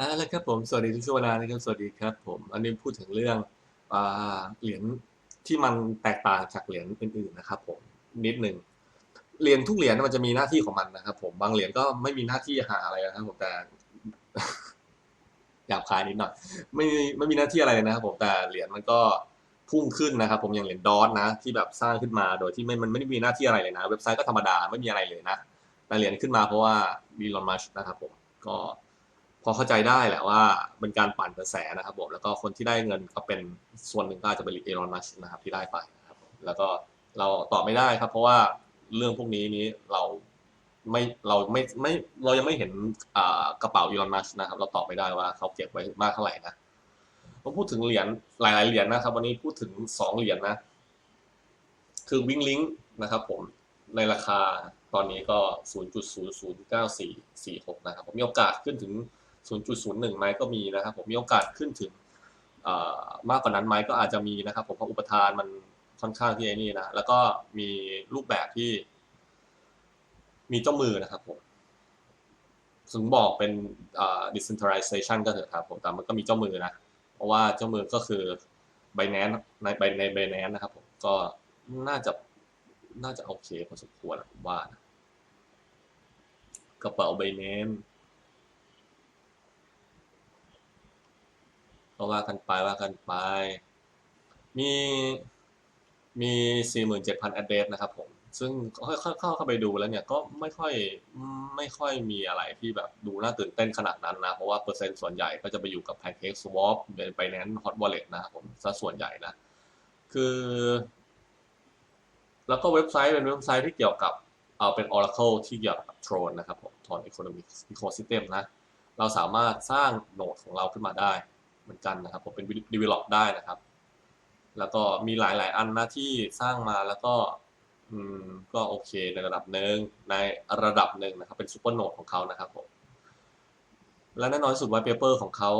อ่าแล้วครับผมสวัสดีทุกช่วงเวลานะครับสวัสดีครับ ผม อันนี้พูดถึงเรื่องอ่าเหรียญที่มันแตกต่างจากเหรียญอื่นๆนะครับผมนิดหนึ่งเหรียญทุกเหรียญมันจะมีหน้าที่ของมันนะครับ ผมบางเหรียญก็ไม่มีหน้าที่หาอะไรนะครับผมแต่หยาบคายนิดหน่อยไม่ไม่มีหน้าที่อะไรเลยนะครับ ผมแต่เหรียญมันก็พุ่งขึ้นนะครับ ผมอย่างเหรียญดอทนะ ที่แบบสร้างขึ้นมาโดยที่ไม่มันไม่ได้มีหน้าที่อะไรเลยนะ เว็บไซต์ก็ธรรมดาไม่มีอะไรเลยนะแต่เหรียญขึ้นมาเพราะว่าบีลอนมัชนะครับ ผมก็ อเข้าใจได้แหละว่าเป็นการปั่นกระแสนะครับผมแล้วก็คนที่ได้เงินก็เป็นส่วนหนึ่งก็อาจจะเป็นเอลอนมัชนะครับที่ได้ไปนะครับแล้วก็เราตอบไม่ได้ครับ เพราะว่าเรื่องพวกนี้นี้เราไม่เราไม่ไม่เรายังไม่เห็นกระเป๋าอีลอนมัชนะครับ เราตอบไม่ได้ว่าเขาเก็บไว้มากเท่าไหร่นะผมพูดถึงเหรียญหลาย ๆ เหรียญนะครับ วันนี้พูดถึงสองเหรียญนะ คือวิงลิงนะครับ ผมในราคาตอนนี้ก็ 0.009446 นะครับ ผมมีโอกาสขึ้นถึง 0.01 ไหมก็มีนะครับ ผมมีโอกาสขึ้นถึงมากกว่านั้นไหมก็อาจจะมีนะครับ ผมเพราะอุปทานมันค่อนข้างที่ไอ้นี่นะแล้วก็มีรูปแบบที่ มีเจ้ามือนะครับผมถึงบอกเป็น decentralization ก็เถอะครับผมแต่มันก็มีเจ้ามือนะ เพราะว่าเจ้ามือก็คือ Binance ในใน Binance นะครับผมก็น่าจะน่าจะโอเคพอสมควรผมว่านะกระเป๋าใบเนม ก็ว่ากันไปว่ากันไป มีมีสี่หมื่นเจ็ดพันแอดเดสนะครับผม ซึ่งเข้าเข้าเข้าไปดูแล้วเนี่ย ก็ไม่ค่อยไม่ค่อยมีอะไรที่แบบดูน่าตื่นเต้นขนาดนั้นนะ เพราะว่าเปอร์เซ็นต์ส่วนใหญ่ก็จะไปอยู่กับ Pancake Swap เป็นไปแนนฮอตวอลเล็ตนะครับผมซะส่วนใหญ่นะ คือ แล้วก็เว็บไซต์เป็นเว็บไซต์ที่เกี่ยวกับเอาเป็น Oracle ที่เกี่ยวกับ Tron นะครับผม Tron Economic Ecosystem นะ เราสามารถสร้างโนดของเราขึ้นมาได้ เหมือนกันนะครับ ผมเป็น develop ได้นะครับ แล้วก็มีหลาย ๆ อันนะที่สร้างมาแล้วก็อืมก็โอเคในระดับหนึ่งในระดับหนึ่งนะครับ เป็นซูเปอร์โนดของเขานะครับผมและแน่นอนสุดไวเปเปอร์ของเขา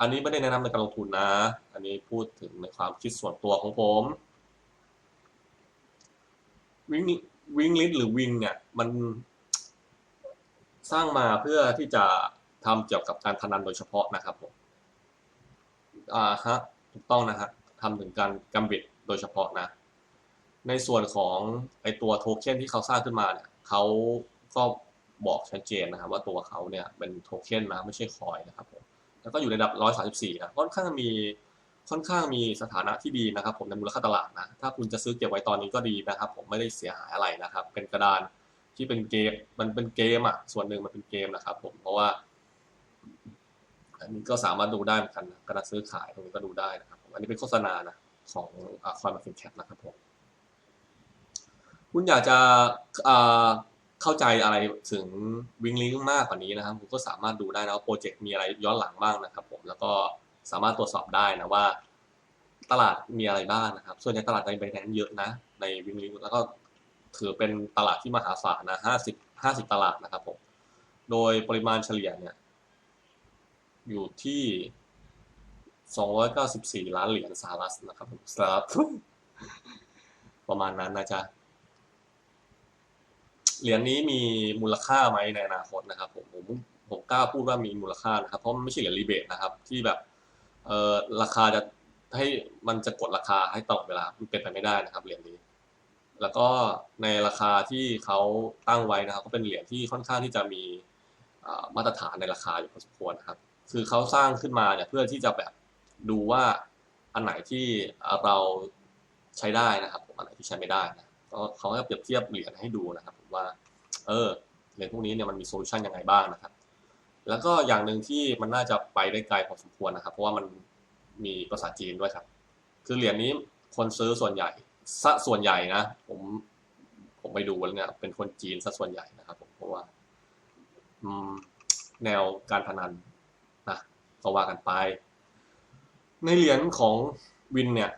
อันนี้ไม่ได้แนะนำในการลงทุนนะ อันนี้พูดถึงในความคิดส่วนตัวของผมวิงวิงลิสหรือวิงเนี่ยมันสร้างมาเพื่อที่จะทำเกี่ยวกับการพนันโดยเฉพาะนะครับผม อ่าฮะถูกต้องนะฮะทำถึงการกัมบิดโดยเฉพาะนะ ในส่วนของไอตัวโทเค็นที่เขาสร้างขึ้นมาเนี่ยเขาก็บอกชัดเจนนะครับว่าตัวเขาเนี่ยเป็นโทเค็นนะไม่ใช่คอยนะครับผมแล้วก็อยู่ในระดับ 134 นะ ค่อนข้างมีค่อนข้างมีสถานะที่ดีนะครับผมในมูลค่าตลาดนะ ถ้าคุณจะซื้อเก็บไว้ตอนนี้ก็ดีนะครับ ผมไม่ได้เสียหายอะไรนะครับ เป็นกระดานที่เป็นเกม มันเป็นเกมอะ ส่วนหนึ่งมันเป็นเกมนะครับผม เพราะว่า อันนี้ก็สามารถดูได้เหมือนกันกระดานซื้อขายตรงนี้ก็ดูได้นะครับ อันนี้เป็นโฆษณานะของคอยมาฟินแคปนะครับผมคุณอยากจะเข้าใจอะไรถึงวิงลิงมากกว่านี้นะครับคุณก็สามารถดูได้นะว่าโปรเจกต์มีอะไรย้อนหลังบ้างนะครับผมแล้วก็สามารถตรวจสอบได้นะว่า ตลาดมีอะไรบ้างนะครับ ส่วนใหญ่ตลาดในไบแนนเยอะนะ ในวิงลิงแล้วก็ถือเป็นตลาดที่มหาศาลนะห้าสิบห้าสิบตลาดนะครับผมโดยปริมาณเฉลี่ยเนี่ย อยู่ที่สองร้อยเก้าสิบสี่ล้านเหรียญสหรัฐนะครับผมสหรัฐประมาณนั้นนะจ๊ะ เหรียญนี้มีมูลค่าไหมในอนาคตนะครับผมผมผมกล้าพูดว่ามีมูลค่านะครับ เพราะมันไม่ใช่เหรียญรีเบทนะครับ ที่แบบเอ่อราคาจะให้มันจะกดราคาให้ตลอดเวลามันเป็นไปไม่ได้นะครับเหรียญนี้ แล้วก็ในราคาที่เขาตั้งไว้นะครับ ก็เป็นเหรียญที่ค่อนข้างที่จะมีมาตรฐานในราคาอยู่พอสมควรนะครับ คือเขาสร้างขึ้นมาเนี่ยเพื่อที่จะแบบดูว่าอันไหนที่เราใช้ได้นะครับอันไหนที่ใช้ไม่ได้นะก็เขาให้เปรียบเทียบเหรียญให้ดูนะครับผมว่าเออเหรียญพวกนี้เนี่ยมันมีโซลูชันยังไงบ้างนะครับ แล้วก็อย่างหนึ่งที่มันน่าจะไปได้ไกลพอสมควรนะครับ เพราะว่ามันมีภาษาจีนด้วยครับ คือเหรียญนี้คนซื้อส่วนใหญ่ซะส่วนใหญ่นะ ผมผมไปดูแล้วเนี่ยเป็นคนจีนซะส่วนใหญ่นะครับผมเพราะว่าแนวการพนัน ก็ว่ากันไป ในเหรียญของวินเนี่ย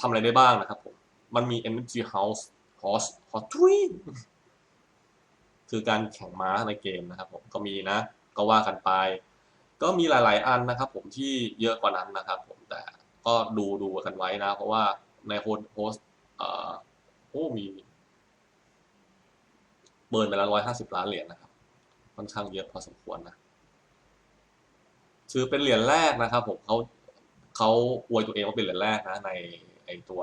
ทำอะไรได้บ้างนะครับผมมันมี Energy House Horse Horse คือการแข่งม้าในเกมนะครับผมก็มีนะ ก็ว่ากันไป ก็มีหลาย ๆ อันนะครับ ผมที่เยอะกว่านั้นนะครับ ผมแต่ก็ดูดูกันไว้นะ เพราะว่าในโฮสเอ่อโอ้มีเบิร์นไปแล้วร้อยห้าสิบล้านเหรียญนะครับค่อนข้างเยอะพอสมควรนะ ถือเป็นเหรียญแรกนะครับผมเขาเขาอวยตัวเองว่าเป็นเหรียญแรกนะในไอตัว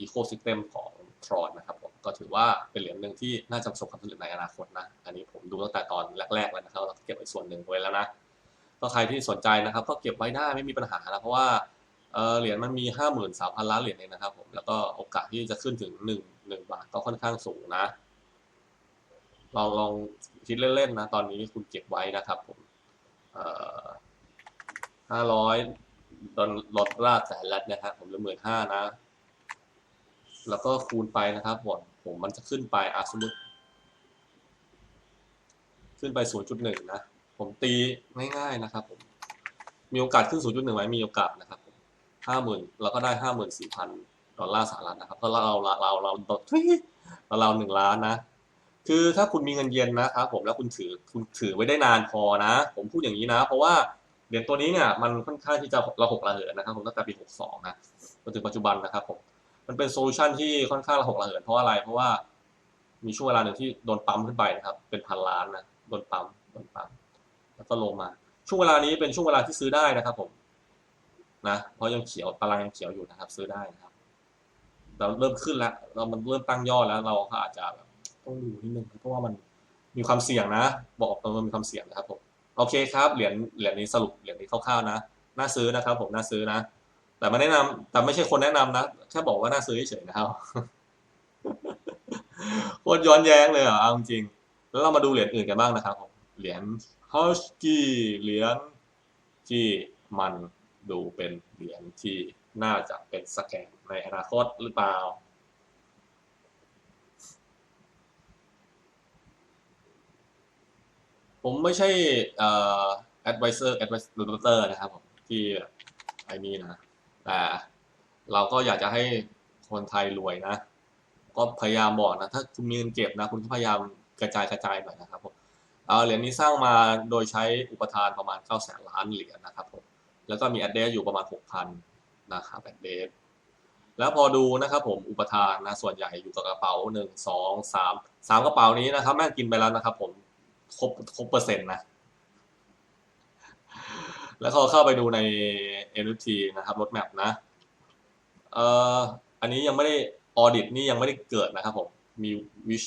อีโคซิสเต็มของทรอนนะครับผมก็ถือว่าเป็นเหรียญหนึ่งที่น่าจะประสบความสำเร็จในอนาคตนะ อันนี้ผมดูตั้งแต่ตอนแรกๆแล้วนะครับเราเก็บไว้ส่วนหนึ่งไว้แล้วนะก็ใครที่สนใจนะครับ ก็เก็บไว้ได้ไม่มีปัญหานะเพราะว่าเหรียญมันมีห้าหมื่นสามพันล้านเหรียญเองนะครับผมแล้วก็โอกาสที่จะขึ้นถึงหนึ่งหนึ่งบาทก็ค่อนข้างสูงนะลองลองคิดเล่นๆนะตอนนี้คุณเก็บไว้นะครับผม ห้าร้อยดอลลดราดแสนลัดนะครับ ผมเหลือหมื่นห้านะ แล้วก็คูณไปนะครับผมผมมันจะขึ้นไปอาสมมติ ขึ้นไป 0.1 นะ ผมตีง่ายๆนะครับ ผม มีโอกาสขึ้น 0.1ไหมมีโอกาสนะครับผมห้าหมื่นเราก็ได้ห้าหมื่นสี่พันดอลลาร์สหรัฐนะครับ ก็เราเราเราเราเราเราหนึ่งล้านนะ คือถ้าคุณมีเงินเย็นนะครับผมแล้วคุณถือคุณถือไว้ได้นานพอนะ ผมพูดอย่างนี้นะ เพราะว่า เหรียญตัวนี้เนี่ยมันค่อนข้างที่จะระหกระเหินนะครับผมตั้งแต่ปี 62 นะจนถึงปัจจุบันนะครับผมมันเป็นโซลูชันที่ค่อนข้างระหกระเหินเพราะอะไร เพราะว่ามีช่วงเวลาหนึ่งที่โดนปั๊มขึ้นไปนะครับ เป็นพันล้านนะโดนปั๊มโดนปั๊มแล้วก็ลงมา ช่วงเวลานี้เป็นช่วงเวลาที่ซื้อได้นะครับ ผมนะเพราะยังเขียวตารางยังเขียวอยู่นะครับ ซื้อได้นะครับเราเริ่มขึ้นแล้ว เรามันเริ่มตั้งยอดแล้ว เราก็อาจจะแบบต้องดูนิดนึงเพราะว่ามันมีความเสี่ยงนะ บอกตรงมันมีความเสี่ยงนะครับผม โอเคครับ เหรียญเหรียญนี้สรุปเหรียญนี้คร่าวๆนะน่าซื้อนะครับผมน่าซื้อนะแต่ไม่แนะนำแต่ไม่ใช่คนแนะนำนะแค่บอกว่าน่าซื้อเฉยๆนะครับโคตรย้อนแย้งเลยอะเอาจริงแล้วเรามาดูเหรียญอื่นกันบ้างนะครับผมเหรียญฮัสกี้เหรียญที่มันดูเป็นเหรียญที่น่าจะเป็นสแกนในอนาคตหรือเปล่า ผมไม่ใช่เอ่อ advisor advisor นะครับผมที่ไอ้นี่นะแต่เราก็อยากจะให้คนไทยรวยนะ ก็พยายามบอกนะ ถ้าคุณมีเงินเก็บนะ คุณก็พยายามกระจายกระจายหน่อยนะครับผมเหรียญนี้สร้างมาโดยใช้อุปทานประมาณ9แสนล้านเหรียญนะครับผมแล้วก็มี a d เดสอยู่ประมาณ 6,000นะครับ a d เดสแล้วพอดูนะครับผมอุปทานนะส่วนใหญ่อยู่กับกระเป๋าหนึ่งสองสามสามกระเป๋านี้นะครับแม่งกินไปแล้วนะครับผม ครบครบเปอร์เซ็นต์นะ แล้วเขาเข้าไปดูใน NFT นะครับรถแมพนะเอ่ออันนี้ยังไม่ได้ออดิตนี่ยังไม่ได้เกิดนะครับผมมี wish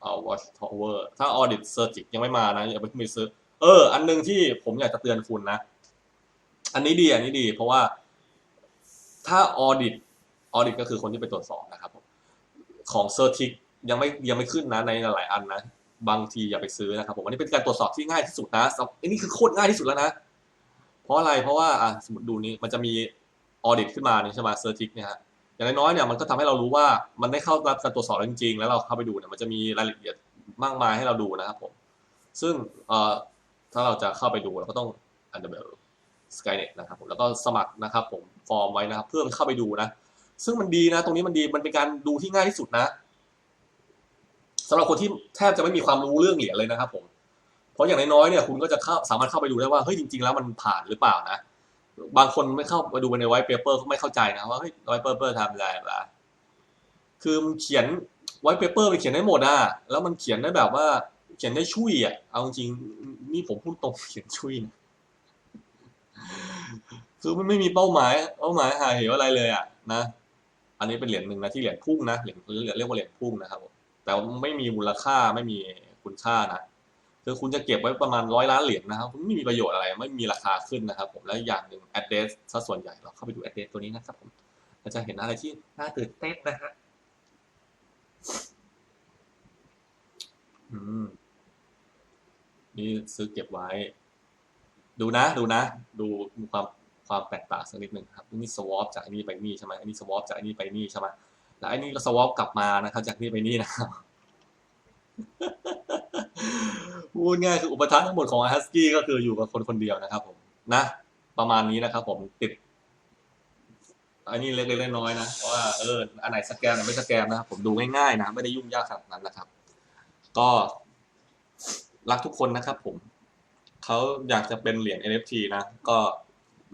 เอ่อ watch tower ถ้าออดิตเซอร์จิกยังไม่มานะอย่าไปขึ้นไปซื้อเออ อันนึงที่ผมอยากจะเตือนคุณนะ อันนี้ดี อันนี้ดี เพราะว่าถ้าออดิตออดิตก็คือคนที่ไปตรวจสอบนะครับของเซอร์ทิกยังไม่ยังไม่ขึ้นนะในหลายอันนะ บางทีอย่าไปซื้อนะครับผมอันนี้เป็นการตรวจสอบที่ง่ายที่สุดนะอันนี้คือโคตรง่ายที่สุดแล้วนะ เพราะอะไรเพราะว่าอะสมมติดูนี้มันจะมีออดิตขึ้นมานี่ใช่ไหมเซอร์ทิกเนี่ยฮะอย่างน้อยๆเนี่ยมันก็ทำให้เรารู้ว่ามันได้เข้ารับการตรวจสอบจริงๆ แล้วเราเข้าไปดูเนี่ยมันจะมีรายละเอียดมากมายให้เราดูนะครับผมซึ่งเอ่อถ้าเราจะเข้าไปดูเราก็ต้องอันเดอร์เบล Skynet นะครับผมแล้วก็สมัครนะครับผมฟอร์มไว้นะครับ เพื่อเข้าไปดูนะ ซึ่งมันดีนะ ตรงนี้มันดีมันเป็นการดูที่ง่ายที่สุดนะ สำหรับคนที่แทบจะไม่มีความรู้เรื่องเหรียญเลยนะครับ ผม เพราะอย่างน้อยๆเนี่ยคุณก็จะเข้าสามารถเข้าไปดูได้ว่าเฮ้ยจริง ๆ แล้วมันผ่านหรือเปล่านะ บางคนไม่เข้าไปดูในไวท์เปเปอร์ก็ไม่เข้าใจนะว่าเฮ้ยไวท์เปเปอร์ทำอะไรล่ะคือมันเขียนไวท์เปเปอร์ไปเขียนได้หมดอะแล้วมันเขียนได้แบบว่าเขียนได้ช่วยอะเอาจริงนี่ผมพูดตรงเขียนช่วยนะคือมันไม่มีเป้าหมาย เป้าหมายหาเหวอะไรเลยอะนะ อันนี้เป็นเหรียญหนึ่งนะที่เหรียญพุ่งนะเหรียญเรียกว่าเหรียญพุ่งนะครับ แต่ไม่มีมูลค่าไม่มีคุณค่านะคือคุณจะเก็บไว้ประมาณร้อยล้านเหรียญนะครับไม่มีประโยชน์อะไรไม่มีราคาขึ้นนะครับ ผมแล้วอย่างหนึ่ง address ซะส่วนใหญ่เราเข้าไปดู address ตัวนี้นะครับผมเราจะเห็นอะไรที่น่าตื่นเต้นนะฮะอืมนี่ซื้อเก็บไว้ ดูนะ ดูนะ ดูความความแตกต่างสักนิดหนึ่งครับนี่สวอปจากอันนี้ไปนี่ใช่ไหมอันนี้สวอปจากอันนี้ไปนี่ใช่ไหม แล้วอันนี้ก็สวอปกลับมานะครับ จากนี่ไปนี่นะครับพูดง่ายคืออุปทานทั้งหมดของฮัสกี้ก็คืออยู่กับคนคนเดียวนะครับ ผมนะประมาณนี้นะครับ ผมติดอันนี้เล็กๆน้อยๆนะว่าเอออันไหนสแกนอันไม่สแกนนะครับ ผมดูง่ายๆนะไม่ได้ยุ่งยากขนาดนั้นนะครับ ก็รักทุกคนนะครับ ผมเขาอยากจะเป็นเหรียญ NFT นะ ก็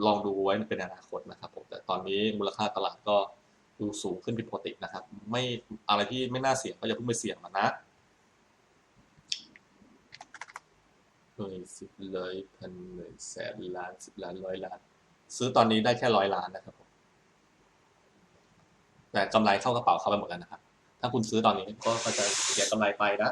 ลองดูไว้เป็นอนาคตนะครับ ผมแต่ตอนนี้มูลค่าตลาดก็ ดูสูงขึ้นผิดปกตินะครับ ไม่อะไรที่ไม่น่าเสี่ยงก็อย่าเพิ่งไปเสี่ยงมันนะหน่วยสิบร้อยพันหมื่นแสนล้านสิบล้านร้อยล้าน ซื้อตอนนี้ได้แค่ร้อยล้านนะครับผมแต่กำไรเข้ากระเป๋าเขาไปหมดแล้วนะครับ ถ้าคุณซื้อตอนนี้ก็จะเสียกำไรไปนะ